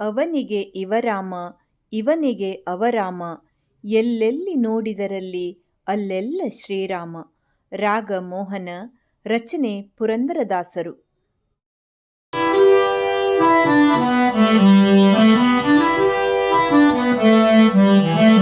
ಅವನಿಗೆ ಇವರಾಮ ಇವನಿಗೆ ಅವರಾಮ ಎಲ್ಲೆಲ್ಲಿ ನೋಡಿದರಲ್ಲಿ ಅಲ್ಲೆಲ್ಲ ಶ್ರೀರಾಮ. ರಾಗ ಮೋಹನ ರಚನೆ ಪುರಂದರದಾಸರು. ಅಲ್ಲಿ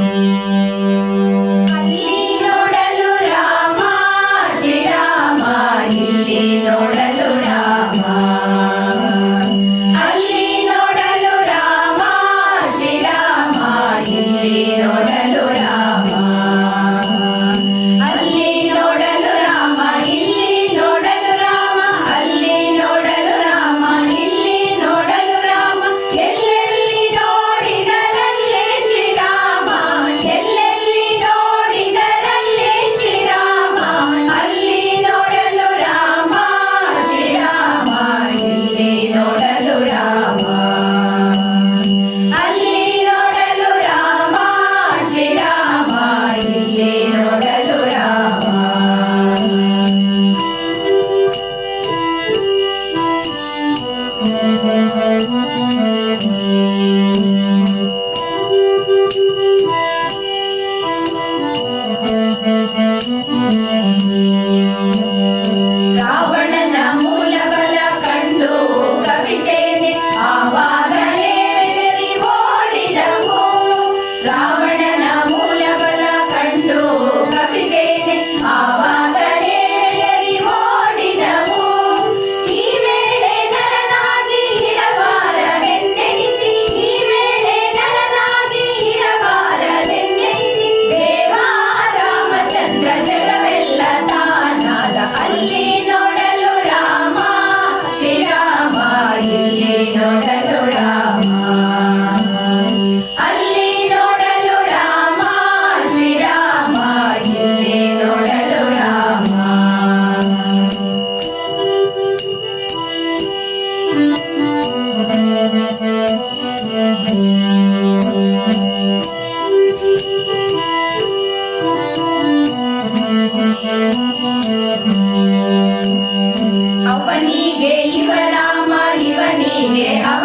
ಅವನಿಗೆ ಇವನಾಮ ಇವನಿಗೆ ಅವ